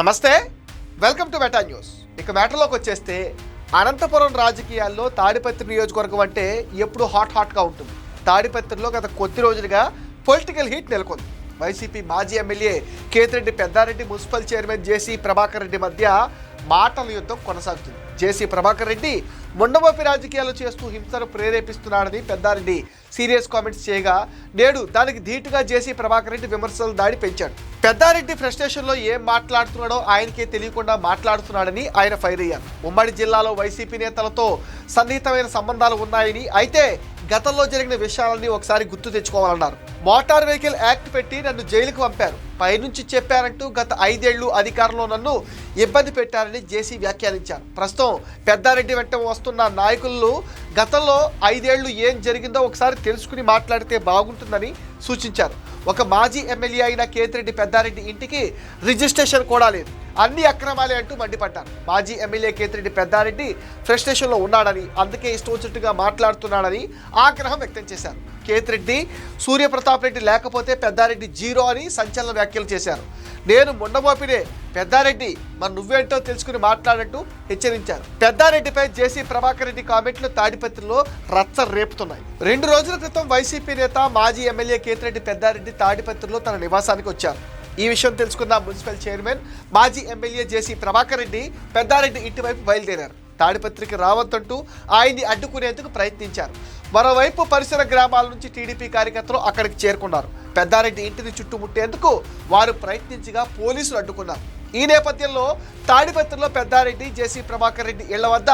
నమస్తే. Welcome to meta news ఇక మ్యాటర్లోకి వచ్చేస్తే అనంతపురం రాజకీయాల్లో తాడిపత్రి నియోజకవర్గం అంటే ఎప్పుడు హాట్ హాట్గా ఉంటుంది. తాడిపత్రిలో గత కొద్ది రోజులుగా పొలిటికల్ హీట్ నెలకొంది. వైసీపీ మాజీ MLA Kethireddy Peddareddy municipal chairman JC Prabhakar Reddy మధ్య మాటల యుద్ధం కొనసాగుతుంది. జేసీ ప్రభాకర్ రెడ్డి మొండమోపి రాజకీయాలు చేస్తూ హింసను ప్రేరేపిస్తున్నాడని పెద్దారెడ్డి సీరియస్ కామెంట్స్ చేయగా నేడు దానికి ధీటుగా జేసీ ప్రభాకర్ రెడ్డి విమర్శలు దాడి పెంచాడు. పెద్దారెడ్డి ఫ్రస్ట్రేషన్లో ఏం మాట్లాడుతున్నాడో ఆయనకే తెలియకుండా మాట్లాడుతున్నాడని ఆయన ఫైర్ అయ్యారు. ఉమ్మడి జిల్లాలో వైసీపీ నేతలతో సన్నిహితమైన సంబంధాలు ఉన్నాయని అయితే గతంలో జరిగిన విషయాలన్నీ ఒకసారి గుర్తు తెచ్చుకోవాలన్నారు. మోటార్ వెహికల్ యాక్ట్ పెట్టి నన్ను జైలుకు పంపారు. పైనుంచి చెప్పారంటూ గత ఐదేళ్ళు అధికారంలో నన్ను ఇబ్బంది పెట్టారని జేసీ వ్యాఖ్యానించారు. ప్రస్తుతం పెద్దారెడ్డి వెంట వస్తున్న నాయకులు గతంలో ఐదేళ్ళు ఏం జరిగిందో ఒకసారి తెలుసుకుని మాట్లాడితే బాగుంటుందని సూచించారు. ఒక మాజీ ఎమ్మెల్యే అయిన కేతిరెడ్డి పెద్దారెడ్డి ఇంటికి రిజిస్ట్రేషన్ కూడా లేదు. అన్ని అక్రమాలే అంటూ మండిపడ్డారు. మాజీ ఎమ్మెల్యే కేతిరెడ్డి పెద్దారెడ్డి ఫ్రస్ట్రేషన్లో ఉన్నాడని అందుకే ఇష్టం వచ్చినట్టుగా మాట్లాడుతున్నాడని ఆగ్రహం వ్యక్తం చేశారు. కేతిరెడ్డి సూర్యప్రతాప్ రెడ్డి లేకపోతే పెద్దారెడ్డి జీరో అని సంచలన వ్యాఖ్యలు చేశారు. నేను మొండమోపినే. పెద్దారెడ్డి మరి నువ్వేంటో తెలుసుకుని మాట్లాడంటూ హెచ్చరించారు. పెద్దారెడ్డిపై జేసీ ప్రభాకర్ రెడ్డి కామెంట్లు తాడిపత్రిలో రచ్చ రేపుతున్నాయి. రెండు రోజుల క్రితం వైసీపీ నేత మాజీ ఎమ్మెల్యే కేతిరెడ్డి పెద్దారెడ్డి తాడిపత్రిలో తన నివాసానికి వచ్చారు. ఈ విషయం తెలుసుకున్న మున్సిపల్ చైర్మన్ మాజీ ఎమ్మెల్యే జేసీ ప్రభాకర్ రెడ్డి పెద్దారెడ్డి ఇంటివైపు బయలుదేరారు. తాడిపత్రికి రావద్దంటూ ఆయన్ని అడ్డుకునేందుకు ప్రయత్నించారు. మరోవైపు పరిసర గ్రామాల నుంచి టీడీపీ కార్యకర్తలు అక్కడికి చేరుకున్నారు. పెద్దారెడ్డి ఇంటిని చుట్టుముట్టేందుకు వారు ప్రయత్నించగా పోలీసులు అడ్డుకున్నారు. ఈ నేపథ్యంలో తాడిపత్రిలో పెద్దారెడ్డి జేసీ ప్రభాకర్ రెడ్డి ఇళ్ళ వద్ద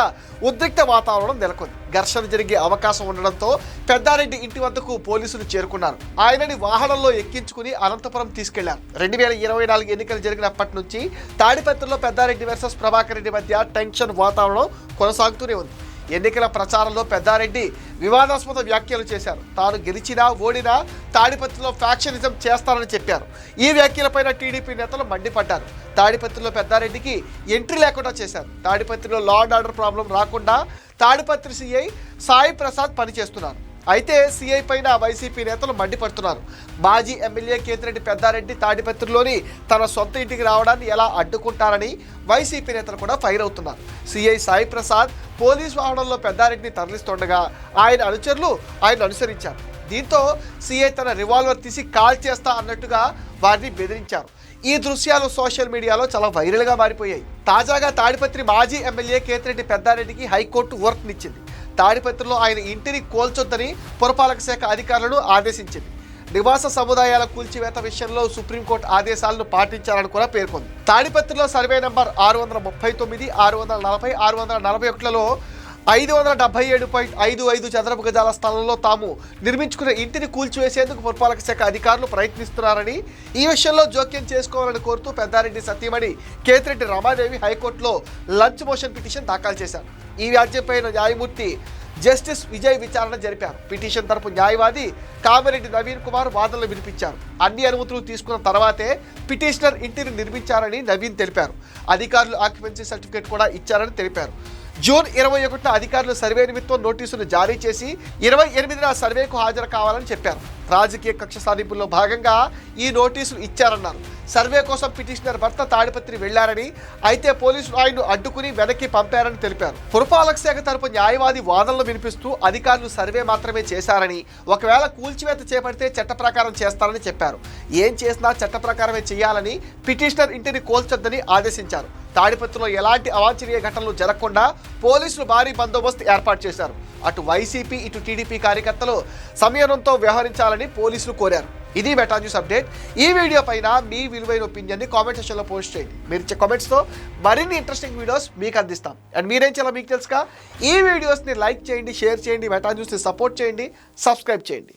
ఉద్రిక్త వాతావరణం నెలకొంది. ఘర్షణ జరిగే అవకాశం ఉండడంతో పెద్దారెడ్డి ఇంటి వద్దకు పోలీసులు చేరుకున్నారు. ఆయనని వాహనంలో ఎక్కించుకుని అనంతపురం తీసుకెళ్ళారు. రెండు వేల ఇరవై నాలుగు ఎన్నికలు జరిగినప్పటి నుంచి తాడిపత్రిలో పెద్దారెడ్డి వర్సెస్ ప్రభాకర్ రెడ్డి మధ్య టెన్షన్ వాతావరణం కొనసాగుతూనే ఉంది. ఎన్నికల ప్రచారంలో పెద్దారెడ్డి వివాదాస్పద వ్యాఖ్యలు చేశారు. తాను గెలిచినా ఓడినా తాడిపత్రిలో ఫ్యాక్షనిజం చేస్తానని చెప్పారు. ఈ వ్యాఖ్యలపైన టీడీపీ నేతలు మండిపడ్డారు. తాడిపత్రిలో పెద్దారెడ్డికి ఎంట్రీ లేకుండా చేశారు. తాడిపత్రిలో లా అండ్ ఆర్డర్ ప్రాబ్లం రాకుండా తాడిపత్రి సిఐ సాయి ప్రసాద్ పనిచేస్తున్నారు. అయితే సీఐ పైన వైసీపీ నేతలు మండిపడుతున్నారు. మాజీ ఎమ్మెల్యే కేతిరెడ్డి పెద్దారెడ్డి తాడిపత్రిలోని తన సొంత ఇంటికి రావడాన్ని ఎలా అడ్డుకుంటారని వైసీపీ నేతలు కూడా ఫైర్ అవుతున్నారు. సీఐ సాయి ప్రసాద్ పోలీస్ వాహనంలో పెద్దారెడ్డిని తరలిస్తుండగా ఆయన అనుచరులు ఆయన అనుసరించారు. దీంతో సీఐ తన రివాల్వర్ తీసి కాల్ చేస్తా అన్నట్టుగా వారిని బెదిరించారు. ఈ దృశ్యాలు సోషల్ మీడియాలో చాలా వైరల్గా మారిపోయాయి. తాజాగా తాడిపత్రి మాజీ ఎమ్మెల్యే కేతిరెడ్డి పెద్దారెడ్డికి హైకోర్టు వర్క్నిచ్చింది తాడిపత్రిలో ఆయన ఇంటిని కోల్చొద్దని పురపాలక శాఖ అధికారులను ఆదేశించింది. నివాస సముదాయాల కూల్చివేత విషయంలో సుప్రీంకోర్టు ఆదేశాలను పాటించాలని కూడా పేర్కొంది. తాడిపత్రిలో సర్వే నంబర్ ఆరు వందల ముప్పై తొమ్మిది ఆరు వందల నలభై ఆరు వందల నలభై ఒకటిలో ఐదు వందల డెబ్బై ఏడు పాయింట్ ఐదు ఐదు చదరపు గజాల స్థలంలో తాము నిర్మించుకున్న ఇంటిని కూల్చివేసేందుకు పురపాలక శాఖ అధికారులు ప్రయత్నిస్తున్నారని ఈ విషయంలో జోక్యం చేసుకోవాలని కోరుతూ పెద్దారెడ్డి సతీమణి కేతిరెడ్డి రమాదేవి హైకోర్టులో లంచ్ మోషన్ పిటిషన్ దాఖలు చేశారు. ఈ వ్యాజ్యంపై న్యాయమూర్తి జస్టిస్ విజయ్ విచారణ జరిపారు. పిటిషన్ తరపు న్యాయవాది కామిరెడ్డి నవీన్ కుమార్ వాదనలు వినిపించారు. అన్ని అనుమతులు తీసుకున్న తర్వాతే పిటిషనర్ ఇంటిని నిర్మించారని నవీన్ తెలిపారు. అధికారులు ఆక్యుపెన్సీ సర్టిఫికేట్ కూడా ఇచ్చారని తెలిపారు. జూన్ ఇరవై ఒకటిన అధికారులు సర్వే నిమిత్తం నోటీసులు జారీ చేసి ఇరవై ఎనిమిదిన సర్వేకు హాజరు కావాలని చెప్పారు. రాజకీయ కక్ష సాధింపుల్లో భాగంగా ఈ నోటీసులు ఇచ్చారన్నారు. సర్వే కోసం పిటిషనర్ భర్త తాడిపత్రి వెళ్ళారని అయితే పోలీసులు ఆయన్ను అడ్డుకుని వెనక్కి పంపారని తెలిపారు. పురపాలక శాఖ తరపు న్యాయవాది వాదనలు వినిపిస్తూ అధికారులు సర్వే మాత్రమే చేశారని ఒకవేళ కూల్చివేత చేపడితే చట్ట ప్రకారం చేస్తారని చెప్పారు. ఏం చేసినా చట్ట ప్రకారమే చేయాలని పిటిషనర్ ఇంటిని కోల్చొద్దని ఆదేశించారు. తాడిపత్రిలో ఎలాంటి అవాంఛనీయ ఘటనలు జరగకుండా పోలీసులు భారీ బందోబస్తు ఏర్పాటు చేశారు. అటు వైసీపీ ఇటు టీడీపీ కార్యకర్తలు సంయమనంతో వ్యవహరించాలని పోలీసులు కోరారు. ఇది మెటా న్యూస్ అప్డేట్. ఈ వీడియో పైన మీ విలువైన ఒపీనియన్ని కామెంట్ సెక్షన్లో పోస్ట్ చేయండి. మీరు ఇచ్చే కామెంట్స్తో మరిన్ని ఇంట్రెస్టింగ్ వీడియోస్ మీకు అందిస్తాం. అండ్ మీరేం చేయాలో మీకు తెలుసుగా. ఈ వీడియోస్ని లైక్ చేయండి షేర్ చేయండి మెటా న్యూస్ని సపోర్ట్ చేయండి సబ్స్క్రైబ్ చేయండి.